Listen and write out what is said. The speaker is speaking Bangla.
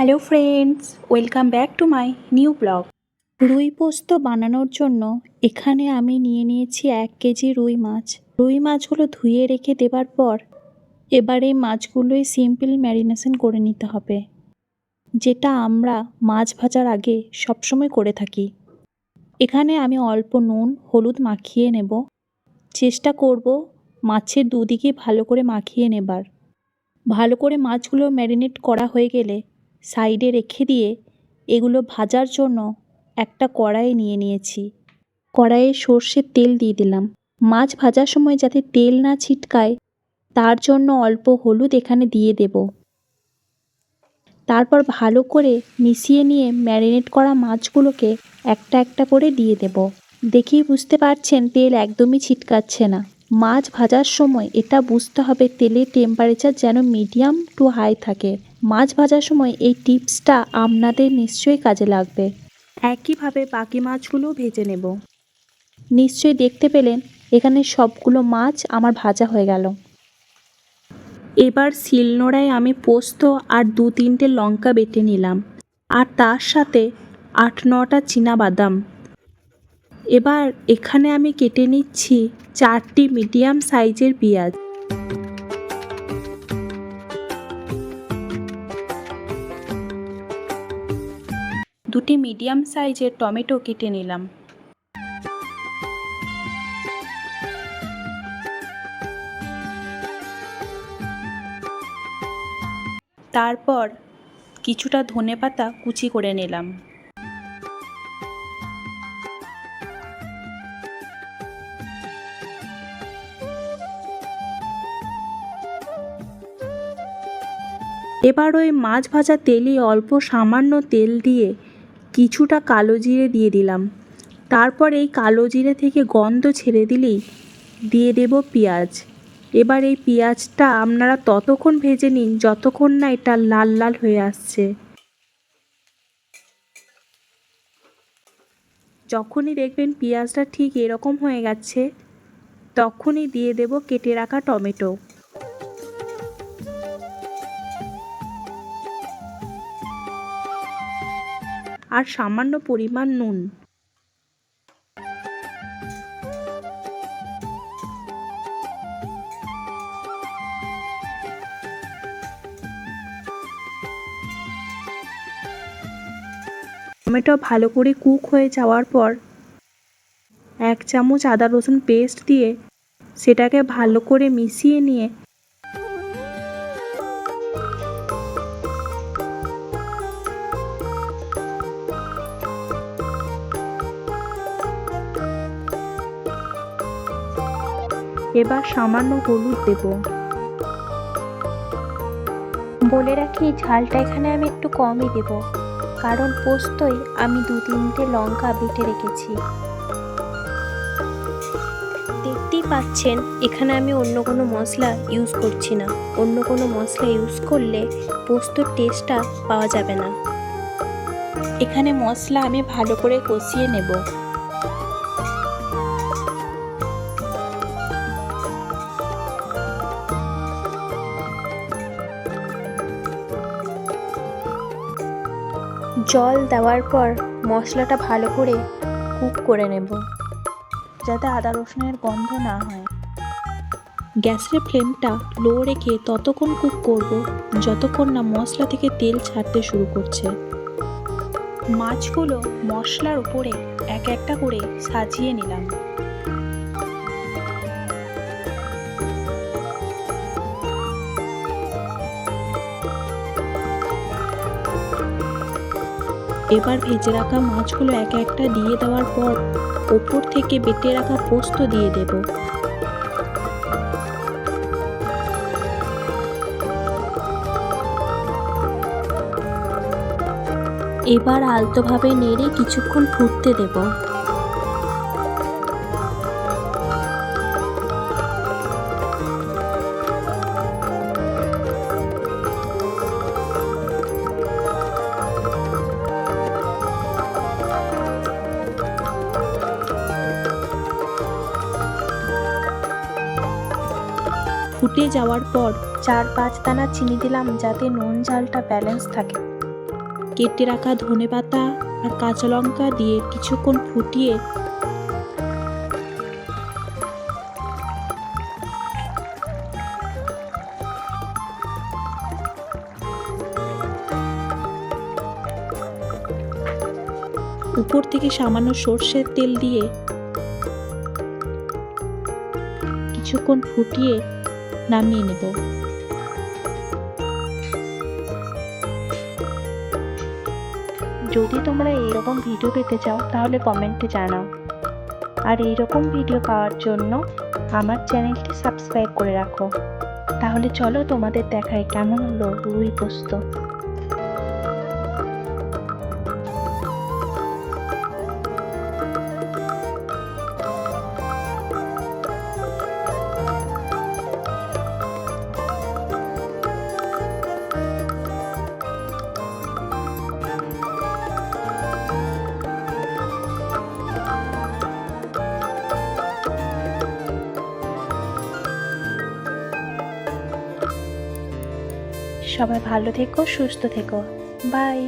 Hello friends welcome back to my new blog রুই পোস্ত বানানোর জন্য এখানে আমি নিয়ে নিয়েছি এক কেজি রুই মাছ। রুই মাছগুলো ধুয়ে রেখে দেবার পর এবার এই মাছগুলোই সিম্পল ম্যারিনেশন করে নিতে হবে। যেটা আমরা মাছ ভাজার আগে সবসময় করে থাকি। এখানে আমি অল্প নুন, হলুদ মাখিয়ে নেব। চেষ্টা করব মাছের দুদিকে ভালো করে মাখিয়ে নেবার। ভালো করে মাছগুলো ম্যারিনেট করা হয়ে গেলে সাইডে রেখে দিয়ে এগুলো ভাজার জন্য একটা কড়াই নিয়ে নিয়েছি। কড়াইয়ে সর্ষের তেল দিয়ে দিলাম। মাছ ভাজার সময় যাতে তেল না ছিটকায়, তার জন্য অল্প হলুদ এখানে দিয়ে দেব। তারপর ভালো করে মিশিয়ে নিয়ে ম্যারিনেট করা মাছগুলোকে একটা একটা করে দিয়ে দেব। দেখেই বুঝতে পারছেন তেল একদমই ছিটকাচ্ছে না। মাছ ভাজার সময় এটা বুঝতে হবে তেলের টেম্পারেচার যেন মিডিয়াম টু হাই থাকে। মাছ ভাজার সময় এই টিপসটা আপনাদের নিশ্চয়ই কাজে লাগবে। একইভাবে বাকি মাছগুলোও ভেজে নেব। নিশ্চয়ই দেখতে পেলেন এখানে সবগুলো মাছ আমার ভাজা হয়ে গেল। এবার শিলনোড়ায় আমি পোস্ত আর দু তিনটে লঙ্কা বেটে নিলাম আর তার সাথে আট নটা বাদাম এবার এখানে আমি কেটে নিচ্ছি চারটি মিডিয়াম সাইজের পেঁয়াজ। দুটি মিডিয়াম সাইজের টমেটো কেটে নিলাম। তারপর কিছুটা ধনেপাতা কুচি করে নিলাম। এবার ওই মাছ ভাজা তেলে অল্প সামান্য তেল দিয়ে কিছুটা কালো জিরে দিয়ে দিলাম। তারপর এই কালো জিরে থেকে গন্ধ ছেড়ে দিলেই দিয়ে দেব পেঁয়াজ। এবার এই পেঁয়াজটা আপনারা ততক্ষণ ভেজে নিন, যতক্ষণ না এটা লাল লাল হয়ে আসছে। যখনই দেখবেন পেঁয়াজটা ঠিক এরকম হয়ে গেছে, তখনই দিয়ে দেব কেটে রাখা টমেটো। আর সামান্য পরিমাণ নুন। টমেটো ভালো করে কুক হয়ে যাওয়ার পর এক চামচ আদা রসুন পেস্ট দিয়ে সেটাকে ভালো করে মিশিয়ে নিয়ে এবার সামান্য হলুদ দেব। বলে রাখি ঝালটা এখানে আমি একটু কমই দেব কারণ পোস্তই আমি দু তিনটে লঙ্কা বেটে রেখেছি। দেখতেই পাচ্ছেন এখানে আমি অন্য কোনো মশলা ইউজ করছি না। অন্য কোনো মশলা ইউজ করলে পোস্তর টেস্টটা পাওয়া যাবে না। এখানে মশলা আমি ভালো করে কষিয়ে নেব। জল দেওয়ার পর মশলাটা ভালো করে কুক করে নেব, যাতে আদা রসুনের গন্ধ না হয়। গ্যাসের ফ্লেমটা লো রেখে ততক্ষণ কুক করব, যতক্ষণ না মশলা থেকে তেল ছাড়তে শুরু করছে। মাছগুলো মশলার উপরে এক একটা করে সাজিয়ে নিলাম। এবার ভেজে রাখা মাছগুলো এক একটা দিয়ে দেওয়ার পর ওপর থেকে বেটে রাখা পোস্ত দিয়ে দেব। এবার আলতোভাবে নেড়ে কিছুক্ষণ ফুটতে দেব। ফুটে যাওয়ার পর চার পাঁচ দানা চিনি দিলাম যাতে নুন ঝালটা ব্যালেন্স থাকে। কেটে রাখা ধনেপাতা আর কাঁচা লঙ্কা দিয়ে কিছুক্ষণ ফুটিয়ে উপর থেকে সামান্য সর্ষের তেল দিয়ে কিছুক্ষণ ফুটিয়ে নামিয়ে নেব। যদি তোমরা এইরকম ভিডিও পেতে চাও, তাহলে কমেন্টে জানাও। আর এইরকম ভিডিও পাওয়ার জন্য আমার চ্যানেলটি সাবস্ক্রাইব করে রাখো। তাহলে চলো তোমাদের দেখায় কেমন হলো রুই পোস্ত। সবাই ভালো থেকো সুস্থ থেকো। বাই।